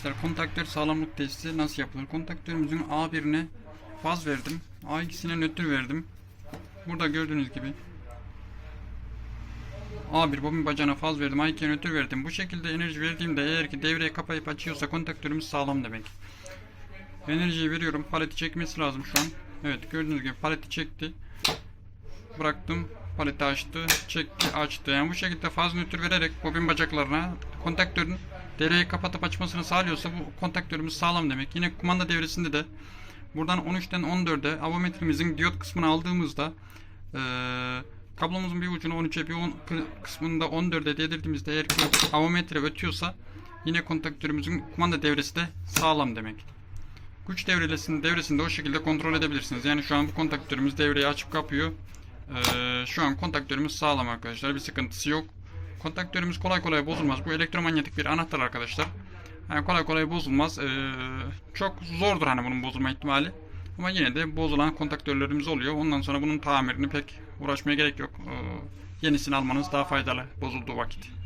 arkadaşlar kontaktör sağlamlık testi nasıl yapılır? Kontaktörümüzün A1'ine faz verdim. A2'sine nötr verdim. Burada gördüğünüz gibi A1 bobin bacağına faz verdim. A2'ye nötr verdim. Bu şekilde enerji verdiğimde eğer ki devreyi kapayıp açıyorsa kontaktörümüz sağlam demek. Enerjiyi veriyorum. Paleti çekmesi lazım şu an. Evet gördüğünüz gibi paleti çekti. Bıraktım. Paleti açtı. Çekti açtı. Yani bu şekilde faz nötr vererek bobin bacaklarına kontaktörün devreyi kapatıp açmasını sağlıyorsa bu kontaktörümüz sağlam demek. Yine kumanda devresinde de buradan 13'ten 14'e avometremizin diyot kısmını aldığımızda eee kablomuzun bir ucunu 13'e bir 10 kı- kısmında 14'e değdirdiğimizde eğer ki avometre ötüyorsa yine kontaktörümüzün kumanda devresi de sağlam demek. Güç devresinin devresinde o şekilde kontrol edebilirsiniz. Yani şu an bu kontaktörümüz devreyi açıp kapıyor. Ee, şu an kontaktörümüz sağlam arkadaşlar. Bir sıkıntısı yok. Kontaktörümüz kolay kolay bozulmaz. Bu elektromanyetik bir anahtar arkadaşlar. Yani kolay kolay bozulmaz. Ee, çok zordur hani bunun bozulma ihtimali. Ama yine de bozulan kontaktörlerimiz oluyor. Ondan sonra bunun tamirini pek uğraşmaya gerek yok. Ee, yenisini almanız daha faydalı bozulduğu vakit.